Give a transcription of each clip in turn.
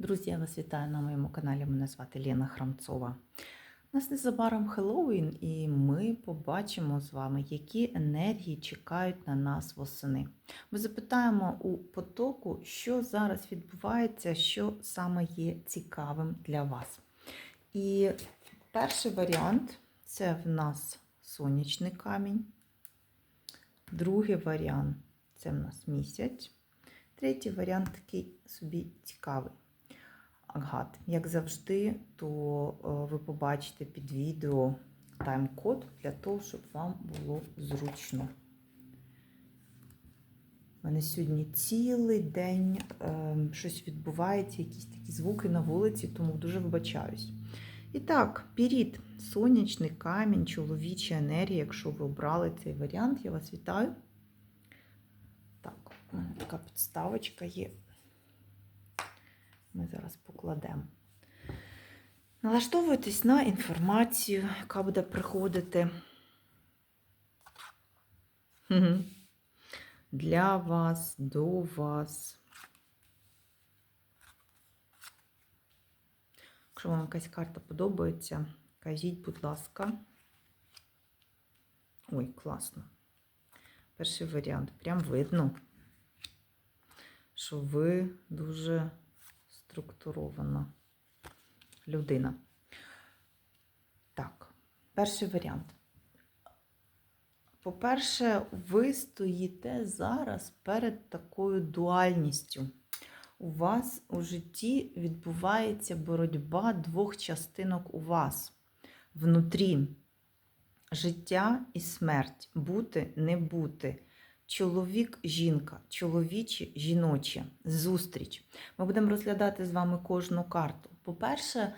Друзі, я вас вітаю на моєму каналі. Мене звати Лена Храмцова. У нас незабаром Хеллоуін, і ми побачимо з вами, які енергії чекають на нас восени. Ми запитаємо у потоку, що зараз відбувається, що саме є цікавим для вас. І перший варіант це в нас сонячний камінь. Другий варіант це в нас місяць. Третій варіант такий собі цікавий. Агат. Як завжди, то е, ви побачите під відео тайм-код для того, щоб вам було зручно. У мене сьогодні цілий день е, щось відбувається, якісь такі звуки на вулиці, тому дуже вибачаюсь. І так, пірід, сонячний камінь, чоловіча енергія. Якщо ви обрали цей варіант, я вас вітаю. Так, у мене така підставочка є. Ми зараз покладемо. Налаштовуйтесь на інформацію, яка буде приходити для вас, до вас. Якщо вам якась карта подобається, кажіть, будь ласка. Ой, класно. Перший варіант. Прям видно, що ви дуже структурована людина. Так, перший варіант. По-перше, ви стоїте зараз перед такою дуальністю. У вас у житті відбувається боротьба двох частинок у вас. Внутрі життя і смерть, бути, не бути. Чоловік, жінка, чоловіче, жіноче, зустріч. Ми будемо розглядати з вами кожну карту. По-перше,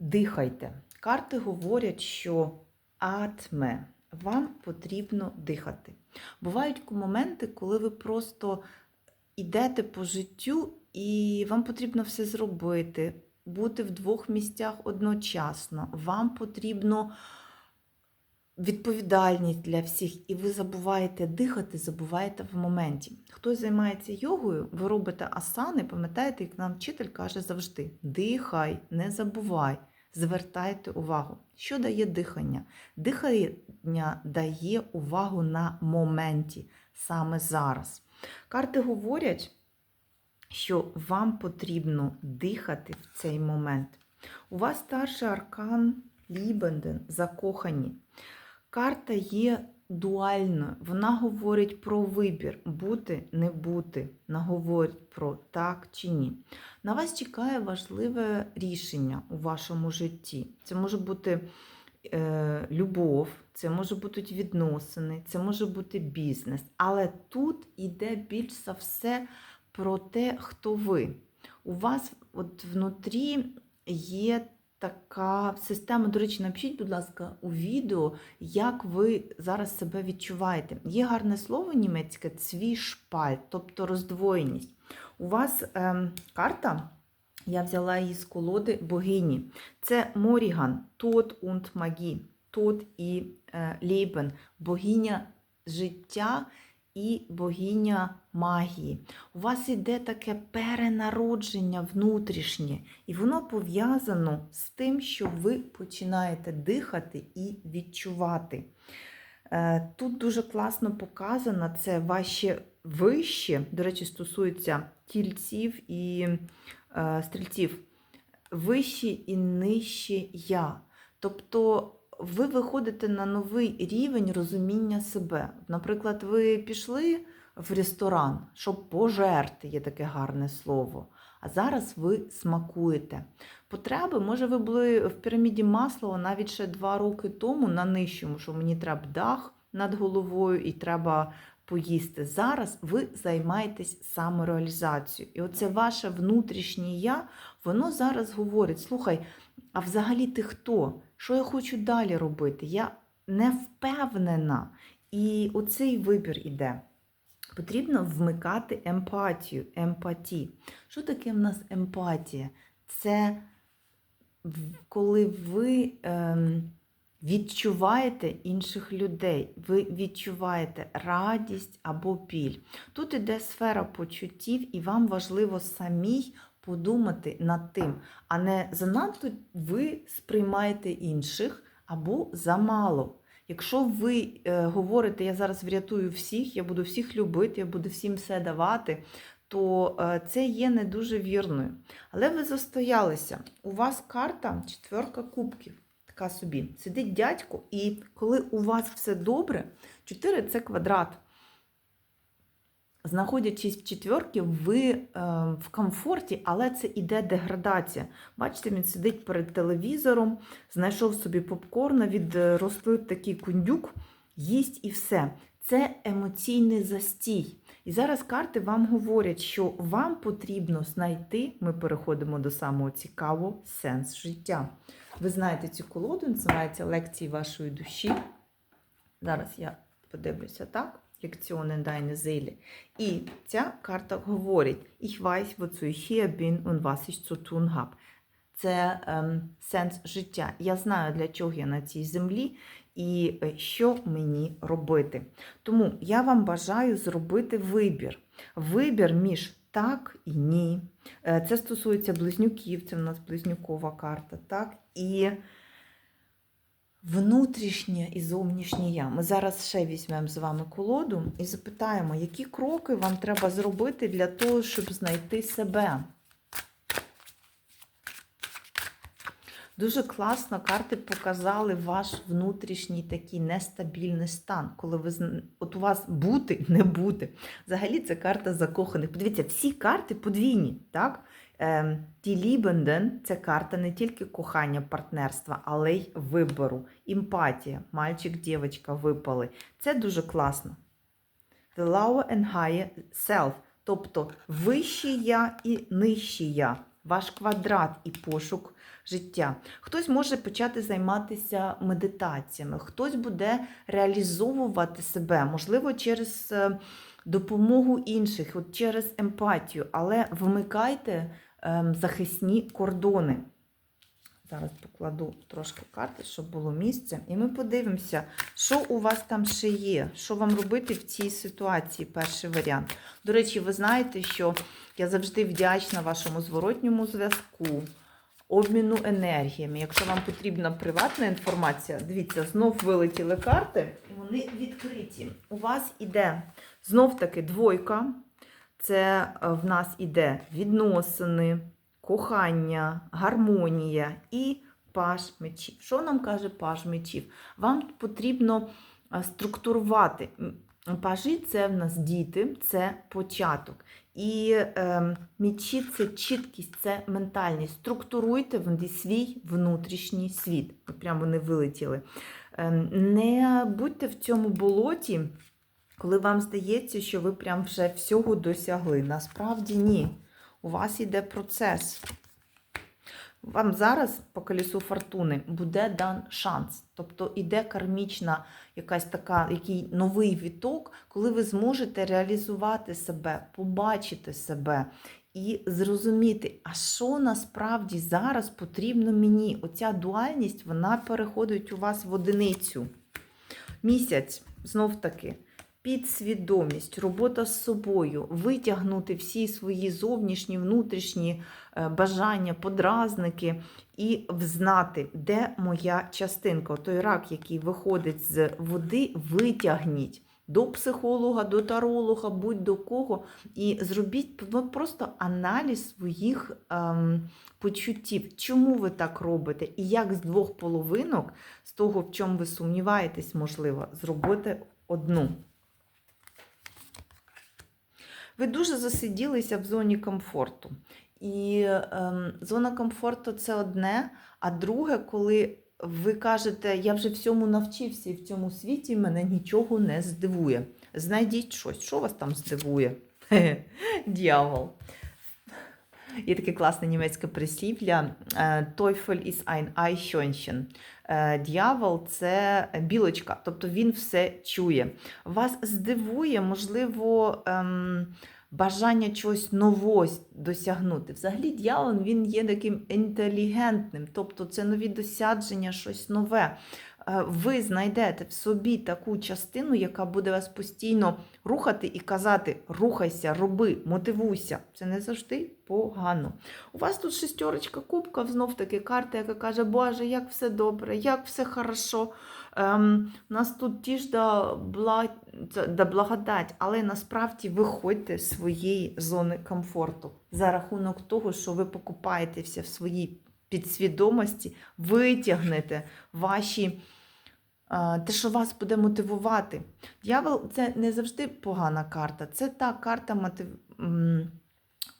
дихайте. Карти говорять, що атме, вам потрібно дихати. Бувають моменти, коли ви просто йдете по життю і вам потрібно все зробити, бути в двох місцях одночасно. Вам потрібно відповідальність для всіх, і ви забуваєте дихати, забуваєте в моменті. Хтось займається йогою, ви робите асани, пам'ятаєте, як нам вчитель каже завжди: дихай, не забувай, звертайте увагу. Що дає дихання? Дихання дає увагу на моменті, саме зараз. Карти говорять, що вам потрібно дихати в цей момент. У вас старший аркан Лібенден, закохані. Карта є дуальною. Вона говорить про вибір, бути, не бути. Вона говорить про так чи ні. На вас чекає важливе рішення у вашому житті. Це може бути е, любов, це може бути відносини, це може бути бізнес. Але тут іде більш за все про те, хто ви. У вас от внутрі є така система, до речі, напишіть, будь ласка, у відео, як ви зараз себе відчуваєте. Є гарне слово німецьке цвішпаль, тобто роздвоєність. У вас ем, карта, я взяла її з колоди богині. Це Моріган, Тот und Магі, Тот і е, Лейбен, богиня життя і богиня магії. У вас іде таке перенародження внутрішнє, і воно пов'язано з тим, що ви починаєте дихати і відчувати. Е, Тут дуже класно показано це ваші вищі, до речі, стосується тільців і е, стрільців, вищі і нижчі я. Тобто ви виходите на новий рівень розуміння себе. Наприклад, ви пішли в ресторан, щоб пожерти, є таке гарне слово. А зараз ви смакуєте. Потреби, може, ви були в піраміді Маслова навіть ще два роки тому на нижчому, що мені треба дах над головою і треба поїсти. Зараз ви займаєтесь самореалізацією. І оце ваше внутрішнє я, воно зараз говорить: слухай, а взагалі ти хто? Що я хочу далі робити? Я не впевнена. І оцей вибір іде. Потрібно вмикати емпатію, емпатії. Що таке в нас емпатія? Це коли ви ем, відчуваєте інших людей, ви відчуваєте радість або біль. Тут іде сфера почуттів, і вам важливо самій подумати над тим, а не занадто ви сприймаєте інших або замало. Якщо ви е, говорите, я зараз врятую всіх, я буду всіх любити, я буду всім все давати, то е, це є не дуже вірною. Але ви застоялися. У вас карта четверка кубків. Така собі. Сидить дядько, і коли у вас все добре, 4 це квадрат. Знаходячись в четверки, ви е, в комфорті, але це іде деградація. Бачите, він сидить перед телевізором, знайшов собі попкорна, відростив такий кундюк, їсть і все. Це емоційний застій. І зараз карти вам говорять, що вам потрібно знайти, ми переходимо до самого цікавого, сенс життя. Ви знаєте цю колоду, називається лекції вашої душі. Зараз я подивлюся так. Лекціони deine Seele. І ця карта говорить: Ich weiß, wozu ich hier bin und was ich zu tun habe. Це ем, сенс життя. Я знаю, для чого я на цій землі і е, що мені робити. Тому я вам бажаю зробити вибір. Вибір між так і ні. Е, Це стосується близнюків, це в нас близнюкова карта, так? І внутрішнє і зовнішнє я. Ми зараз ще візьмемо з вами колоду і запитаємо, які кроки вам треба зробити для того, щоб знайти себе. Дуже класно карти показали ваш внутрішній такий нестабільний стан, коли ви от у вас бути, не бути. Взагалі це карта закоханих. Подивіться, всі карти подвійні. так? Ем, Ті Лібенден це карта не тільки кохання, партнерства, але й вибору, емпатія, мальчик, дівчинка випали. Це дуже класно. The lower and higher self, тобто вище я і нижче я, ваш квадрат і пошук життя. Хтось може почати займатися медитаціями, хтось буде реалізовувати себе, можливо, через е, допомогу інших, от через емпатію, але вмикайте захисні кордони. Зараз покладу трошки карти, щоб було місце. І ми подивимося, що у вас там ще є, що вам робити в цій ситуації, перший варіант. До речі, ви знаєте, що я завжди вдячна вашому зворотньому зв'язку, обміну енергіями. Якщо вам потрібна приватна інформація, дивіться, знов вилетіли карти, і вони відкриті. У вас іде знов таки двойка. Це е, в нас іде відносини, кохання, гармонія і паж мечів. Що нам каже паж мечів? Вам потрібно е, структурувати. Пажі це в нас діти, це початок. І е, мечі це чіткість, це ментальність. Структуруйте свій внутрішній світ. Прямо вони вилетіли. Е, не будьте в цьому болоті, коли вам здається, що ви прям вже всього досягли. Насправді ні. У вас йде процес. Вам зараз по колесу фортуни буде дан шанс. Тобто іде кармічна якась така, який новий віток, коли ви зможете реалізувати себе, побачити себе і зрозуміти, а що насправді зараз потрібно мені. Оця дуальність вона переходить у вас в одиницю. Місяць, знов таки. Підсвідомість, робота з собою, витягнути всі свої зовнішні, внутрішні е, бажання, подразники і взнати, де моя частинка. Той рак, який виходить з води, витягніть до психолога, до таролога, будь-до кого, і зробіть ну, просто аналіз своїх ем, почуттів, чому ви так робите, і як з двох половинок, з того, в чому ви сумніваєтесь, можливо, зробити одну. Ви дуже засиділися в зоні комфорту. І ем, зона комфорту це одне, а друге, коли ви кажете, я вже всьому навчився і в цьому світі мене нічого не здивує. Знайдіть щось, що вас там здивує? Хе-хе, Дьявол. Є таке класне німецьке прислів'я е, Teufel ist ein Eichhörnchen. Е, Дьявол це білочка, тобто він все чує. Вас здивує, можливо, ем, бажання чогось нового досягнути. Взагалі, дьявол він є таким інтелігентним, тобто це нові досядження, щось нове. Е, ви знайдете в собі таку частину, яка буде вас постійно рухати і казати: рухайся, роби, мотивуйся. Це не завжди погано. У вас тут шестерочка кубка, знов таки карта, яка каже, Боже, як все добре, як все хорошо. Ем, у нас тут ті ж да, бла... да благодать, але насправді виходьте з своєї зони комфорту за рахунок того, що ви покупаєтеся в своїй підсвідомості, витягнете ваші. Те, що вас буде мотивувати. Д'явол це не завжди погана карта. Це та карта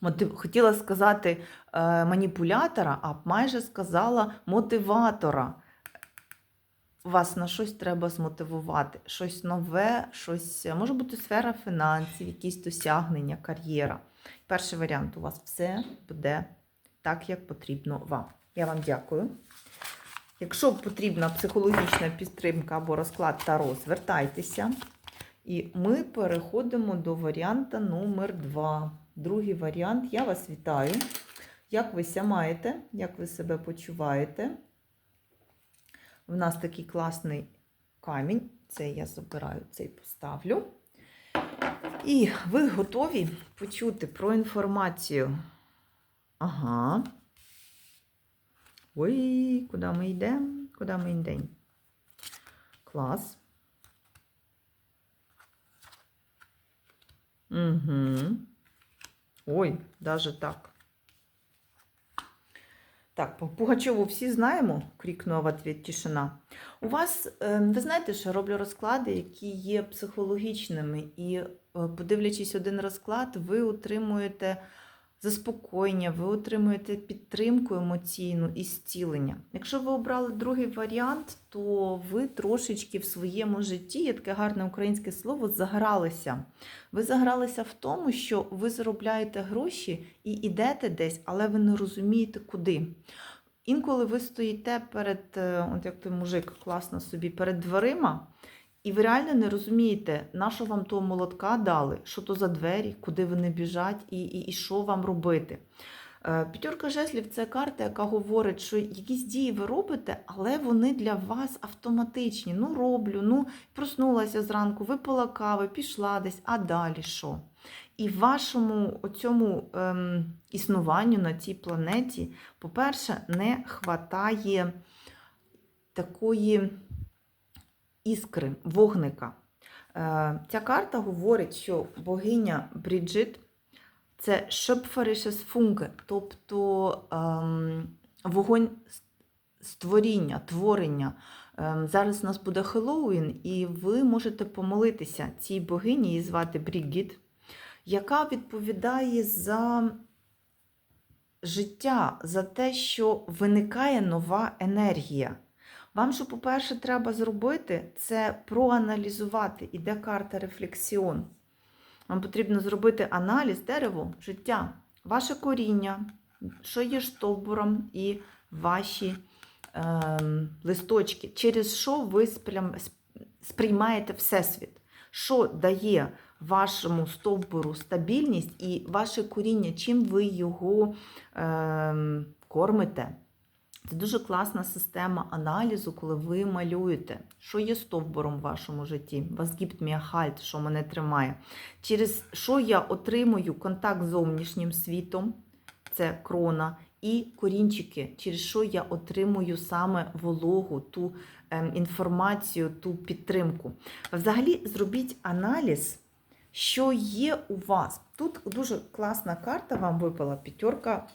мотив... хотіла сказати е, маніпулятора, а майже сказала мотиватора. Вас на щось треба змотивувати. Щось нове, щось е, може бути сфера фінансів, якісь досягнення, кар'єра. Перший варіант у вас все буде так, як потрібно вам. Я вам дякую. Якщо потрібна психологічна підтримка або розклад Таро, звертайтеся. І ми переходимо до варіанта номер 2. Другий варіант. Я вас вітаю. Як ви ся маєте? Як ви себе почуваєте? В нас такий класний камінь. Цей я забираю, цей поставлю. І ви готові почути про інформацію. Ага. Ой, куди ми йдемо? Куди ми йдемо? Клас. Угу. Ой, даже так. Так, по Пугачову всі знаємо, крикнула в ответ тишина. У вас, е, ви знаєте, що роблю розклади, які є психологічними, і е, подивлячись один розклад, ви отримуєте заспокоєння, ви отримуєте підтримку емоційну і зцілення. Якщо ви обрали другий варіант, то ви трошечки в своєму житті, є таке гарне українське слово, загралися. Ви загралися в тому, що ви заробляєте гроші і йдете десь, але ви не розумієте, куди. Інколи ви стоїте перед, е, от як той мужик класно собі, перед дверима, і ви реально не розумієте, на що вам того молотка дали, що то за двері, куди вони біжать і, і, і що вам робити. Е, П'ятерка жезлів це карта, яка говорить, що якісь дії ви робите, але вони для вас автоматичні. Ну, роблю, ну, проснулася зранку, випила кави, пішла десь, а далі що? І вашому цьому ем, існуванню на цій планеті, по-перше, не хватає такої іскри, вогника. Е, Ця карта говорить, що богиня Бріджит це Schöpferisches Funke, тобто ем, вогонь створіння, творення. Ем, зараз у нас буде Хеллоуін, і ви можете помолитися цій богині, її звати Брігіт, яка відповідає за життя, за те, що виникає нова енергія. Вам, що, по-перше, треба зробити, це проаналізувати. Іде карта рефлексіон. Вам потрібно зробити аналіз дерево, життя, ваше коріння, що є стовбуром і ваші ем, листочки, через що ви сприймаєте Всесвіт, що дає вашому стовбуру стабільність і ваше коріння, чим ви його ем, кормите. Це дуже класна система аналізу, коли ви малюєте, що є стовбуром в вашому житті. Gibt mir halt, що мене тримає. Через що я отримую контакт з зовнішнім світом, це крона, і корінчики, через що я отримую саме вологу, ту ем, інформацію, ту підтримку. Взагалі, зробіть аналіз, що є у вас. Тут дуже класна карта вам випала п'ятерка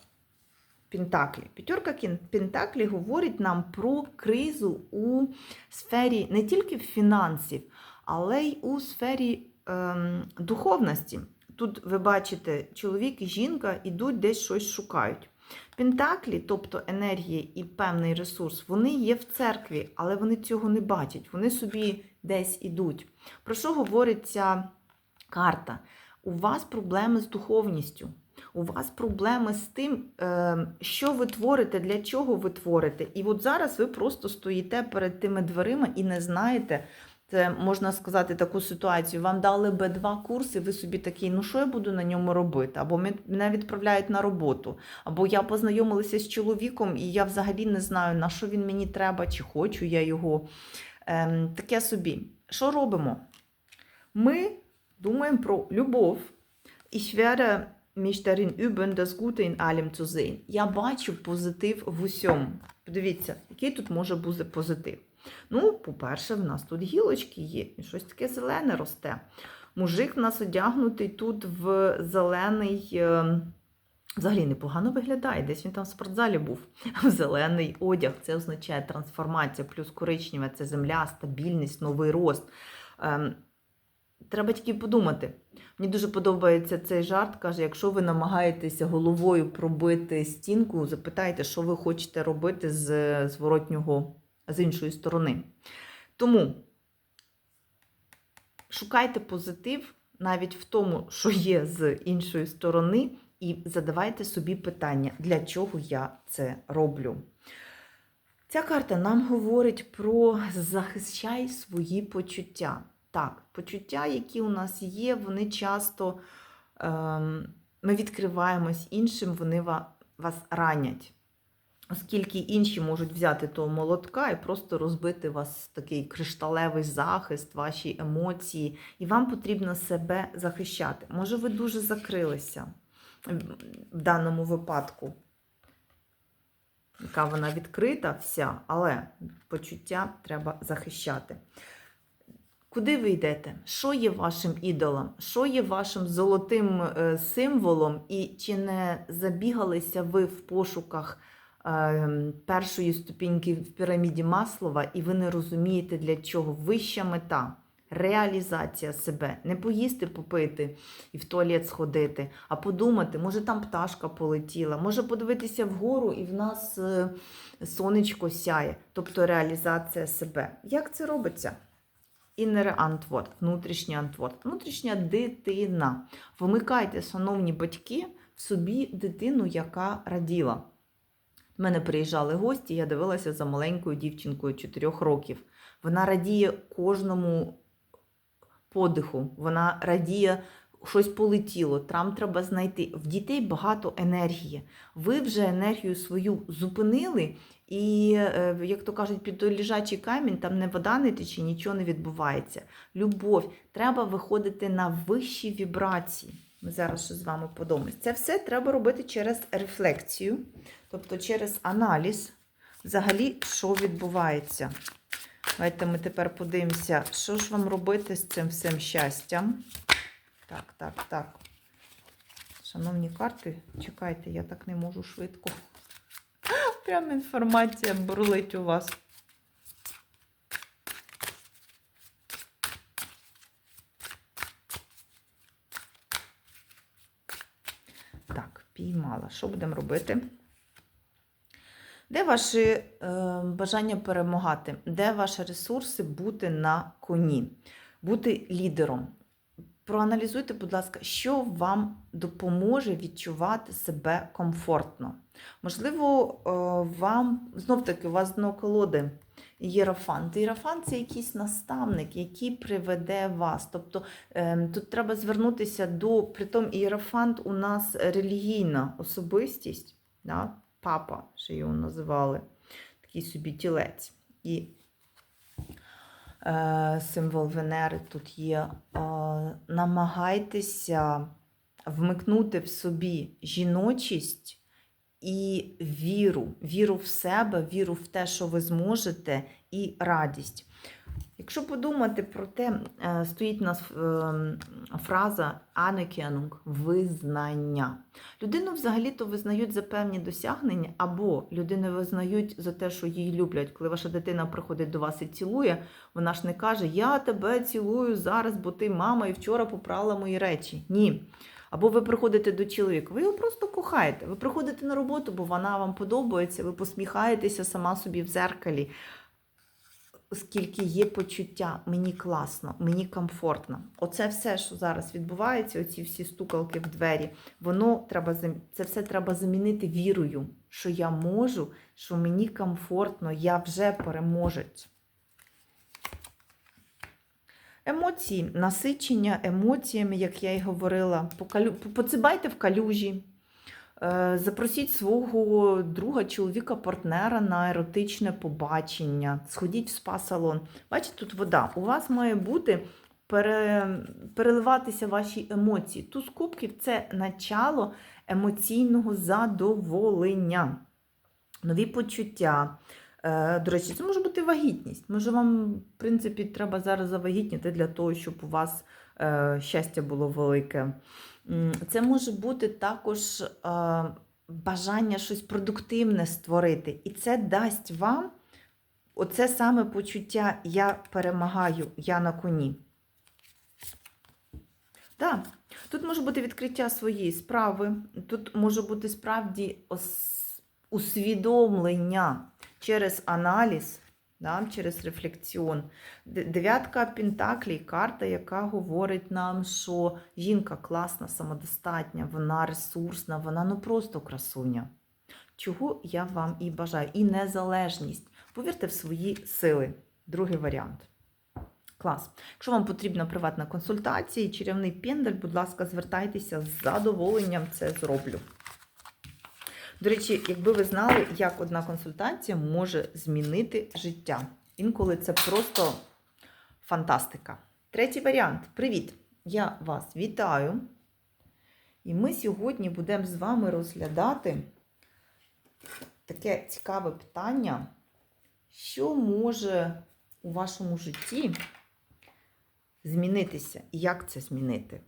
Пентаклі. П'ятерка Пентаклі говорить нам про кризу у сфері не тільки фінансів, але й у сфері ем, духовності. Тут ви бачите, чоловік і жінка йдуть десь щось шукають. Пентаклі, тобто енергія і певний ресурс, вони є в церкві, але вони цього не бачать. Вони собі десь ідуть. Про що говорить карта? У вас проблеми з духовністю. У вас проблеми з тим, е, що ви творите, для чого ви творите. І от зараз ви просто стоїте перед тими дверима і не знаєте, Це можна сказати таку ситуацію. Вам дали Б2 курс, і ви собі такий, ну що я буду на ньому робити? Або мене відправляють на роботу, або я познайомилася з чоловіком, і я взагалі не знаю, на що він мені треба, чи хочу я його. Ем, таке собі. Що робимо? Ми думаємо про любов. Ich werde mich darin üben, das Gute in allem zu sehen. Я бачу позитив в усьому. Подивіться, який тут може бути позитив. Ну, по-перше, в нас тут гілочки є, і щось таке зелене росте. Мужик в нас одягнутий тут в зелений. е, Взагалі непогано виглядає, десь він там в спортзалі був. Зелений одяг це означає трансформація, плюс коричневе це земля, стабільність, новий рост. Ем, Треба тільки подумати. Мені дуже подобається цей жарт. Каже: якщо ви намагаєтеся головою пробити стінку, запитайте, що ви хочете робити з зворотнього, з іншої сторони. Тому шукайте позитив навіть в тому, що є з іншої сторони, і задавайте собі питання, для чого я це роблю. Ця карта нам говорить про захищай свої почуття. Так, почуття, які у нас є, вони часто ем, ми відкриваємось іншим, вони вас ранять. Оскільки інші можуть взяти того молотка і просто розбити вас такий кришталевий захист, ваші емоції, і вам потрібно себе захищати. Може, ви дуже закрилися в- в даному випадку, яка вона відкрита вся, але почуття треба захищати. Куди ви йдете? Що є вашим ідолом? Що є вашим золотим е, символом? І чи не забігалися ви в пошуках е, першої ступіньки в піраміді Маслова, і ви не розумієте, для чого вища мета? Реалізація себе, не поїсти, попити і в туалет сходити, а подумати, може там пташка полетіла, може подивитися вгору і в нас е, сонечко сяє, тобто реалізація себе. Як це робиться? Іннере антворд, внутрішній антворд, внутрішня дитина. Вмикайте, шановні батьки, в собі дитину, яка раділа. До мене приїжджали гості, я дивилася за маленькою дівчинкою 4 років. Вона радіє кожному подиху, вона радіє, щось полетіло, там треба знайти. В дітей багато енергії. Ви вже енергію свою зупинили, і, е, як то кажуть, під той лежачий камінь там не вода не тече, нічого не відбувається. Любов, треба виходити на вищі вібрації. Ми зараз ще з вами подумаємо. Це все треба робити через рефлексію, тобто через аналіз, взагалі, що відбувається. Давайте ми тепер подивимося, що ж вам робити з цим всім щастям. Так, так, так. Шановні карти, чекайте, я так не можу швидко. Прям інформація бурлить у вас. Так, піймала. Що будемо робити? Де ваші е, бажання перемагати? Де ваші ресурси бути на коні, бути лідером? Проаналізуйте, будь ласка, що вам допоможе відчувати себе комфортно. Можливо, е, вам знов-таки у вас дно колоди Єрофант. Єрофант це якийсь наставник, який приведе вас. Тобто е, тут треба звернутися до, притом Єрофант у нас релігійна особистість, да? папа, що його називали, такий собі тілець. І символ Венери тут є. Е, намагайтеся вмикнути в собі жіночість і віру, віру в себе, віру в те, що ви зможете, і радість. Якщо подумати про те, е, стоїть у нас е, фраза Anerkennung – визнання. Людину взагалі-то визнають за певні досягнення, або людину визнають за те, що її люблять. Коли ваша дитина приходить до вас і цілує, вона ж не каже: Я тебе цілую зараз, бо ти мама і вчора попрала мої речі. Ні. Або ви приходите до чоловіка, ви його просто кохаєте. Ви приходите на роботу, бо вона вам подобається, ви посміхаєтеся сама собі в зеркалі. Оскільки є почуття, мені класно, мені комфортно. Оце все, що зараз відбувається, оці всі стукалки в двері, воно треба це все треба замінити вірою, що я можу, що мені комфортно, я вже переможець. Емоції, насичення емоціями, як я й говорила, поцибайте в калюжі. Е, Запросіть свого друга, чоловіка, партнера на еротичне побачення, сходіть в спа-салон. Бачите, тут вода. У вас має бути пере... переливатися ваші емоції. Туз кубків це начало емоційного задоволення, нові почуття. Е, До речі, це може бути вагітність. Може, вам, в принципі, треба зараз завагітніти для того, щоб у вас е, щастя було велике. Це може бути також е, бажання щось продуктивне створити. І це дасть вам оце саме почуття Я перемагаю, я на коні. Так, тут може бути відкриття своєї справи, тут може бути справді усвідомлення через аналіз, да, через рефлексіон. Дев'ятка Пентаклей, карта, яка говорить нам, що жінка класна, самодостатня, вона ресурсна, вона ну просто красуня. Чого я вам і бажаю. І незалежність. Повірте в свої сили. Другий варіант. Клас. Якщо вам потрібна приватна консультація, чарівний пендель, будь ласка, звертайтеся з задоволенням це зроблю. До речі, якби ви знали, як одна консультація може змінити життя. Інколи це просто фантастика. Третій варіант. Привіт! Я вас вітаю. І ми сьогодні будемо з вами розглядати таке цікаве питання, що може у вашому житті змінитися і як це змінити.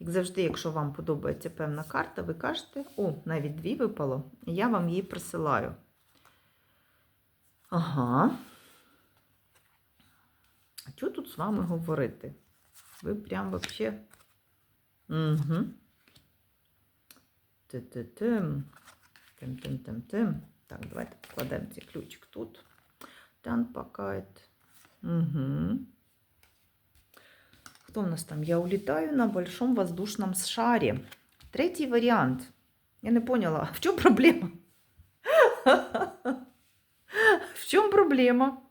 Як завжди, якщо вам подобається певна карта, ви кажете, о, навіть дві випало, я вам її присилаю. Ага. А що тут з вами говорити? Ви прям вообще. Угу. Ти-ти-тим. Тим-тим-тим-тим. Так, давайте покладемо цей ключик тут. Танпакайт. Угу. Кто у нас там? Я улетаю на большом воздушном шаре. Третий вариант. Я не поняла, в чем проблема? В чем проблема?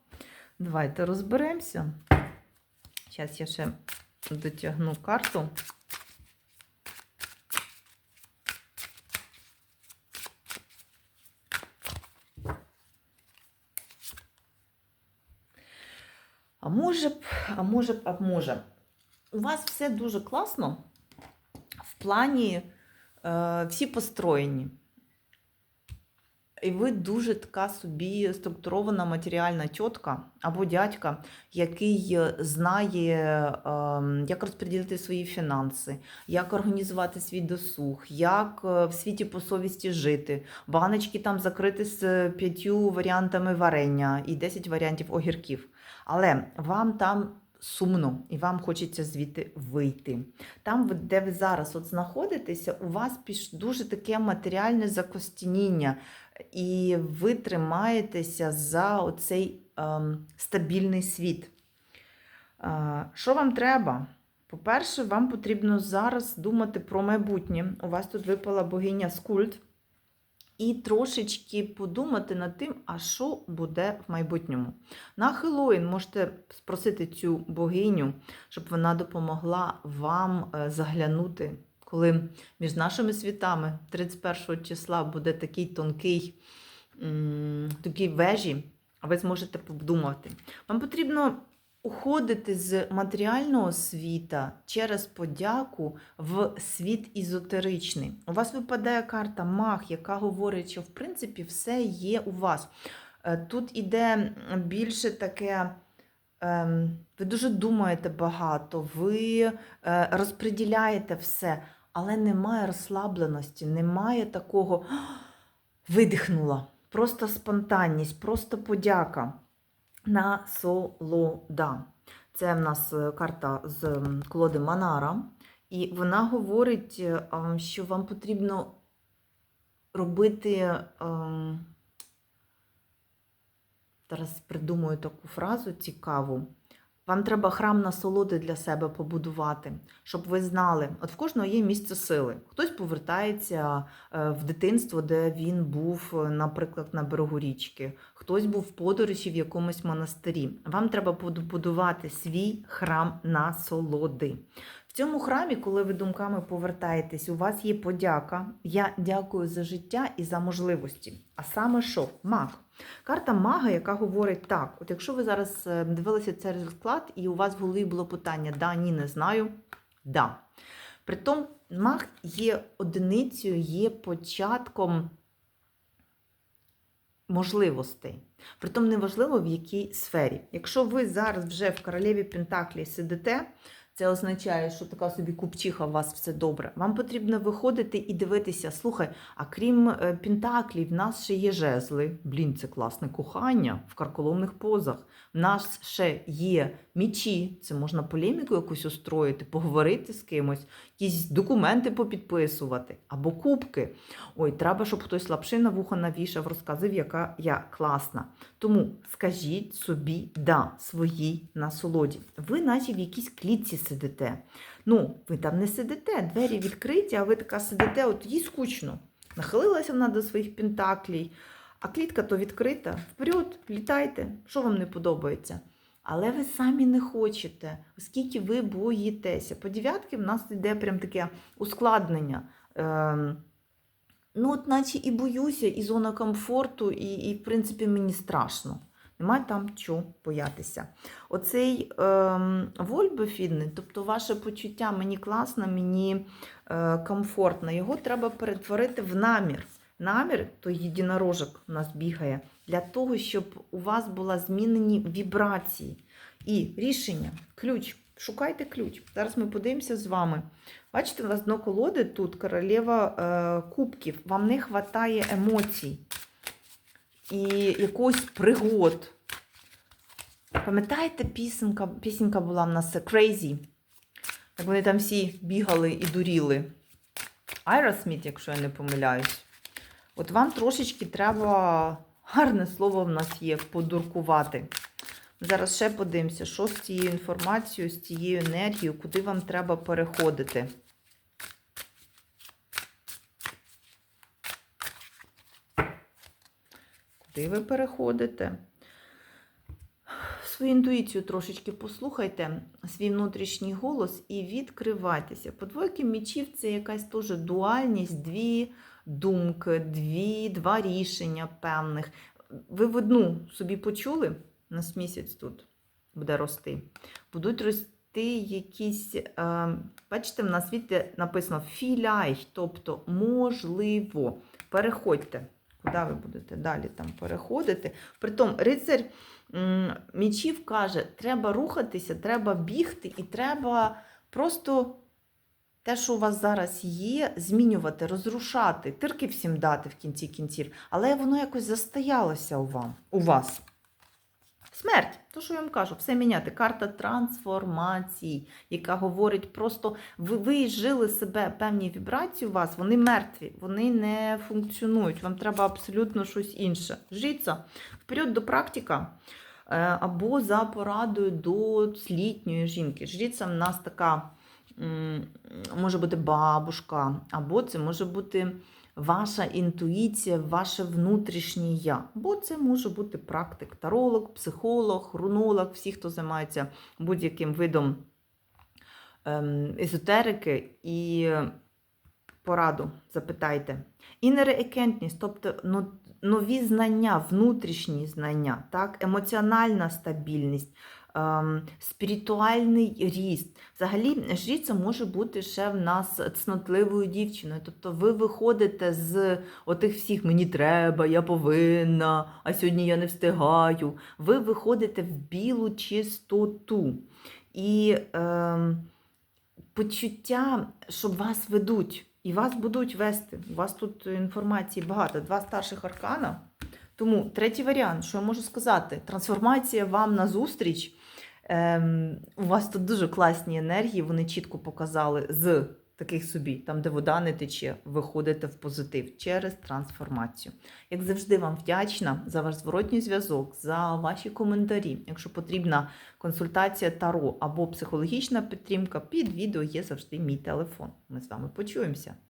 Давайте розберемося. Зараз я ще дотягну карту. А може б, а може б, а може. У вас все дуже класно в плані е, всі построєні. І ви дуже така собі структурована матеріальна тітка або дядька, який е, знає, е, як розподілити свої фінанси, як організувати свій досуг, як е, в світі по совісті жити. Баночки там закриті з п'ятью варіантами варення і 10 варіантів огірків. Але вам там сумно і вам хочеться звідти вийти. Там, де ви зараз от знаходитеся, у вас дуже таке матеріальне закостініння, і ви тримаєтеся за оцей ем, стабільний світ. Е, що вам треба? По-перше, вам потрібно зараз думати про майбутнє. У вас тут випала богиня Скульт. І трошечки подумати над тим, а що буде в майбутньому. На Хеллоїн можете спросити цю богиню, щоб вона допомогла вам е, заглянути, коли між нашими світами 31 числа буде такий тонкий, м, такий вежі, а ви зможете подумати. Вам потрібно уходити з матеріального світа через подяку в світ ізотеричний. У вас випадає карта Маг, яка говорить, що в принципі все є у вас. Е, Тут іде більше таке. ем, Ви дуже думаєте багато, ви е, розподіляєте все, але немає розслабленості, немає такого видихнула. Просто спонтанність, просто подяка. Насолода. Це в нас е, карта з Клоди Манара. І вона говорить, е, що вам потрібно робити. ем, Зараз придумаю таку фразу цікаву. Вам треба храм насолоди для себе побудувати, щоб ви знали, от в кожного є місце сили. Хтось повертається е, в дитинство, де він був, е, наприклад, на берегу річки, хтось був в подорожі в якомусь монастирі. Вам треба побудувати свій храм насолоди. Цьому храмі, коли ви думками повертаєтесь, у вас є подяка. Я дякую за життя і за можливості. А саме що? Маг. Карта мага, яка говорить так: от якщо ви зараз е, дивилися цей розклад, і у вас в голові було питання да, ні, не знаю, да. Притом маг є одиницею, є початком можливостей. Притом неважливо в якій сфері. Якщо ви зараз вже в королеві Пентаклі сидите, це означає, що така собі купчиха у вас все добре. Вам потрібно виходити і дивитися, слухай, а крім пентаклів, Пентаклі, в нас ще є жезли. Блін, це класне кохання в карколомних позах. В нас ще є мічі, це можна полеміку якусь устроїти, поговорити з кимось, якісь документи попідписувати, або кубки. Ой, треба, щоб хтось лапши на вухо навішав, розказав, яка я класна. Тому скажіть собі да своїй насолоді. Ви наче в якійсь клітці сидите. Ну, ви там не сидите, двері відкриті, а ви така сидите, от їй скучно. Нахилилася вона до своїх пентаклій, а клітка то відкрита. Вперед, літайте, що вам не подобається. Але ви самі не хочете, оскільки ви боїтеся. По дев'ятки в нас йде прям таке ускладнення. Ем, ну, от наче і боюся, і зона комфорту, і, і в принципі, мені страшно. Немає там чого боятися. Оцей ем, вольбефідний, тобто ваше почуття мені класно, мені е, комфортно, його треба перетворити в намір. Намір, то єдинорожок у нас бігає, для того, щоб у вас була змінені вібрації. І рішення, ключ. Шукайте ключ. Зараз ми подивимося з вами. Бачите, у вас дно колоди тут королева е, кубків. Вам не вистачає емоцій і якогось пригод. Пам'ятаєте, пісенька, пісенька була в нас Crazy? Як вони там всі бігали і дуріли. Айра Сміт, якщо я не помиляюсь. От вам трошечки треба, гарне слово в нас є, подуркувати. Зараз ще подивимося, що з цією інформацією, з цією енергією, куди вам треба переходити. Куди ви переходите? Свою інтуїцію трошечки послухайте, свій внутрішній голос і відкривайтеся. По двойки мечів це якась теж дуальність, дві думки, дві, два рішення певних. Ви в одну собі почули, нас місяць тут буде рости. Будуть рости якісь, е, бачите, в нас відте написано філяй, тобто можливо. Переходьте. Куди ви будете далі там переходити? Притом, рицарь мічів каже, треба рухатися, треба бігти, і треба просто те, що у вас зараз є, змінювати, розрушати, тирки всім дати в кінці кінців, але воно якось застоялося у, вам, у вас. Смерть, то що я вам кажу, все міняти. Карта трансформації, яка говорить просто, ви, ви жили себе певні вібрації у вас, вони мертві, вони не функціонують. Вам треба абсолютно щось інше. Жіться вперед до практика. е, Або за порадою до літньої жінки. Жріця в нас така може бути бабушка, або це може бути ваша інтуїція, ваше внутрішнє я. Бо це може бути практик, таролог, психолог, рунолог, всі, хто займається будь-яким видом ем, езотерики і пораду запитайте. Інерекентність, тобто нові знання, внутрішні знання, так? емоціональна стабільність. Ем, спіритуальний ріст. Взагалі, жріця може бути ще в нас цнотливою дівчиною. Тобто ви виходите з отих всіх мені треба, я повинна, а сьогодні я не встигаю. Ви виходите в білу чистоту. І ем, почуття, що вас ведуть, і вас будуть вести. У вас тут інформації багато. Два старших аркана. Тому третій варіант, що я можу сказати, трансформація вам на зустріч. Ем, у вас тут дуже класні енергії, вони чітко показали з таких собі, там, де вода не тече, виходите в позитив через трансформацію. Як завжди, вам вдячна за ваш зворотній зв'язок, за ваші коментарі. Якщо потрібна консультація Таро або психологічна підтримка, під відео є завжди мій телефон. Ми з вами почуємося.